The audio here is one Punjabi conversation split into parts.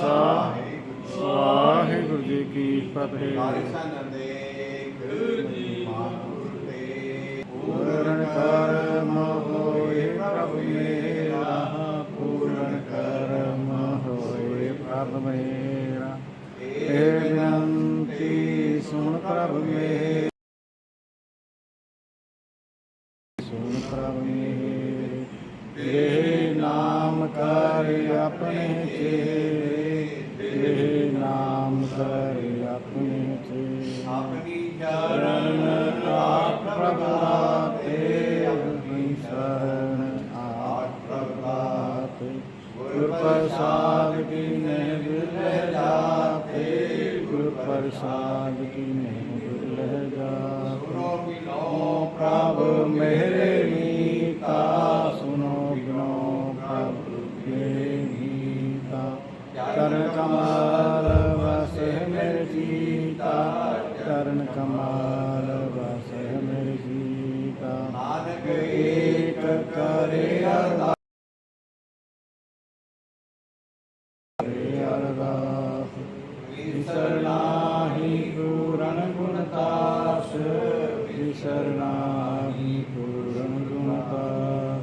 ਖਾਲਸਾ। ਵਾਹਿਗੁਰੂ ਜੀ ਕੀ ਫਤਿਹ। ਪੂਰਨ ਕਰਮ ਹੋਏ ਪ੍ਰਭ ਮੇਰਾ। ਪੂਰਨ ਕਰਮ ਹੋਏ ਪ੍ਰਭ ਮੇਰਾ। ਇਹ ਬੇਨਤੀ ਸੁਣ ਪ੍ਰਭ ਮੇਰੀ। ਸੁਣ ਪ੍ਰਭ ਮੇਰੀ। ਕਰ ਆਪਣੇ ਚੇਰੇ ਇਹ ਨਾਮ ਕਰ ਆਪਣੇ ਚੇਰੇ ਸ਼ਰਨ ਆਪ ਪ੍ਰਭ ਲਾਤੇ ਆਪਣੀ ਸ਼ਰਨ ਆਪ ਪ੍ਰਭ ਲਾਤੇ ਗੁਰ ਪ੍ਰਸਾਦ ਕੀ ਨਹਿ ਬਿਲਹਿ ਜਾਤੇ, ਗੁਰ ਪ੍ਰਸਾਦ ਕਮਲ ਵਸੇ ਮੇਰੇ ਜੀਤਾ ਚਰਨ ਕਮਲ ਵਸੇ ਮੇਰੇ ਜੀਤਾ ਨਾਨਕ ਏਕ ਕਰੇ ਅਰਦਾਸ ਵਿਸਰਨਾਹੀ ਪੂਰਨ ਗੁਣਤਾਸ ਵਿਸਰਨਾਹੀ ਪੂਰਨ ਗੁਣਤਾਸ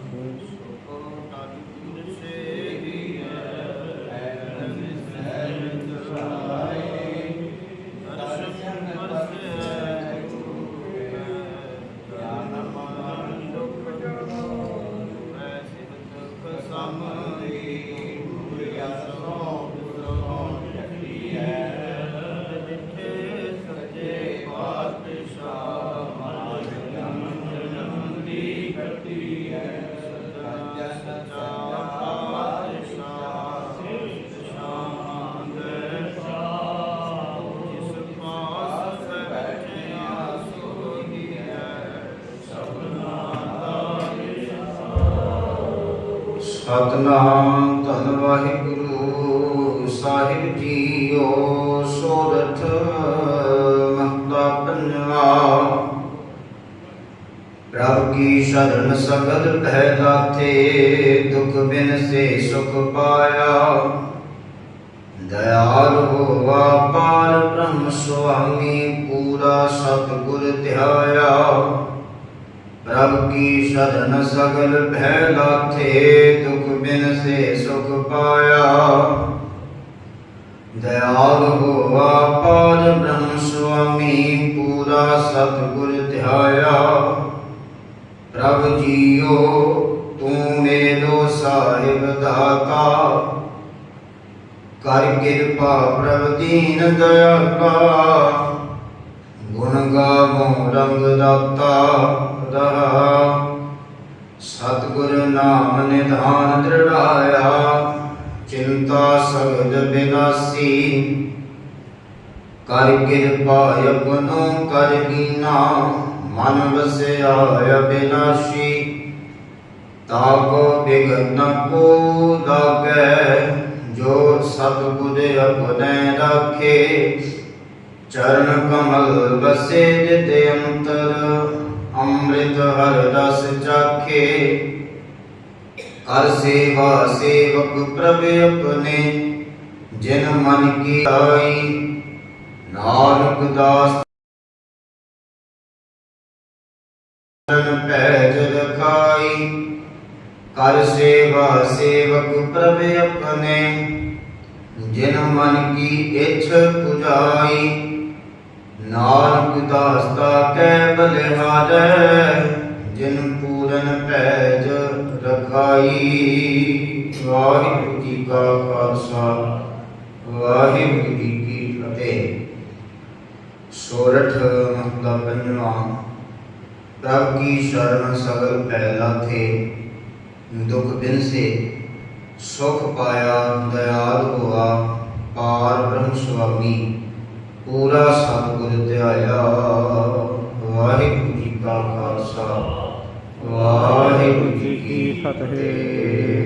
ਸਤਨਾਮ ਧੰਨ ਵਾਹਿਗੁਰੂ, ਸਾਹਿਬ ਜੀਓ ਸੋਰਠ ਮਹਤਾ ਪੰਜਵਾ। ਪ੍ਰਭ ਕੀ ਸ਼ਰਨ ਸਗਲ ਭੈ ਲਾਥੇ ਦੁਖ ਬਿਨ ਸੇ ਸੁਖ ਪਾਇਆ। ਦਇਆਲ ਹੋਵਾ ਪਾਰ ਬ੍ਰਹਮ ਸੁਆਮੀ, ਪੂਰਾ ਸਤਿਗੁਰ ਧਿਆਇਆ। ਪ੍ਰਭ ਕੀ ਸ਼ਰਨ ਸਗਲ ਭੈ ਲਾਥੇ, ਦੁਖ ਬਿਨ ਸੇ ਸੁਖ ਪਾਇਆ। ਦਇਆਲ ਹੋਵਾ ਪਾਰ ਬ੍ਰਹਮ ਸੁਆਮੀ, ਪੂਰਾ ਸਤਿਗੁਰ ਧਿਆਇਆ। ਪ੍ਰਭ ਜੀਓ, ਤੂੰ ਮੇਰੋ ਸਾਹਿਬ ਦਾਤਾ। ਕਰ ਕਿਰਪਾ ਪ੍ਰਭ ਦੀਨ ਦਇਆਲਾ ਗੁਣ ਗਾਵੋ ਰੰਗ ਦਾਤਾ। ਰਹਾ ਸਤਿਗੁਰ ਨਾਮ ਨਿਧਾਨ ਦ੍ਰਿੜਾਇਆ, ਚਿੰਤਾ ਸਗਦ ਬਿਨਾਸੀ। ਕਰ ਕਿਰਪਾ ਆਪਨੋ ਕਰ ਦੀਨਾ ਮਨ ਵਸਿਆ ਅਬਿਨਾਸ਼ੀ। ਤਾਕੋ ਬਿਗਨ ਕੋ ਲਾਗੈ ਜੋ ਸਤਿਗੁਰ ਆਪਣੇ ਰਾਖੇ। ਚਰਨ ਕਮਲ ਬਸੇ ਜਿਤ ਅੰਤਰ ਅੰਮ੍ਰਿਤ ਹਰ ਰਸ ਚਾਖੇ ਕਰ ਸੇਵਾ ਸੇਵਕ ਪ੍ਰਭ ਆਪਣੇ, ਜਿਨ ਮਨ ਕੀ ਆਈ, ਨਾਨਕ ਦਾਸ ਚਰਨ ਪੈਜ ਰਖਾਈ। ਕਰ ਸੇਵਾ ਸੇਵਕ ਪ੍ਰਭ ਆਪਣੇ, ਜਿਨ ਮਨ ਕੀ ਇੱਛ ਪੁਜਾਈ। ਨਾਨਕ ਦਾਸਤਾ ਕੈ ਬਲਿਹਾਰੈ ਜਿਨ ਪੂਰਨ ਪੈਜ ਰਖਾਈ। ਵਾਹਿਗੁਰੂ ਜੀ ਕਾ ਖਾਲਸਾ, ਵਾਹਿਗੁਰੂ ਜੀ ਕੀ ਫਤਿਹ। ਸੋਰਠ ਮਹਲਾ ਪੰਜਵਾਂ, ਪ੍ਰਭ ਕੀ ਸ਼ਰਨ ਸਗਲ ਪਹਿਲਾ ਥੇ ਦੁਖ ਬਿਨ ਸੇ, ਸੁਖ ਪਾਇਆ ਦਇਆਲ ਹੋਆ, ਪਾਰ ਬ੍ਰਹਮ ਸੁਆਮੀ। ਪੂਰਾ ਸਤਿਗੁਰ ਧਿਆਇਆ ਵਾਹਿਗੁਰੂ ਜੀ ਕਾ ਖਾਲਸਾ। ਵਾਹਿਗੁਰੂ ਜੀ ਕੀ ਫਤਿਹ।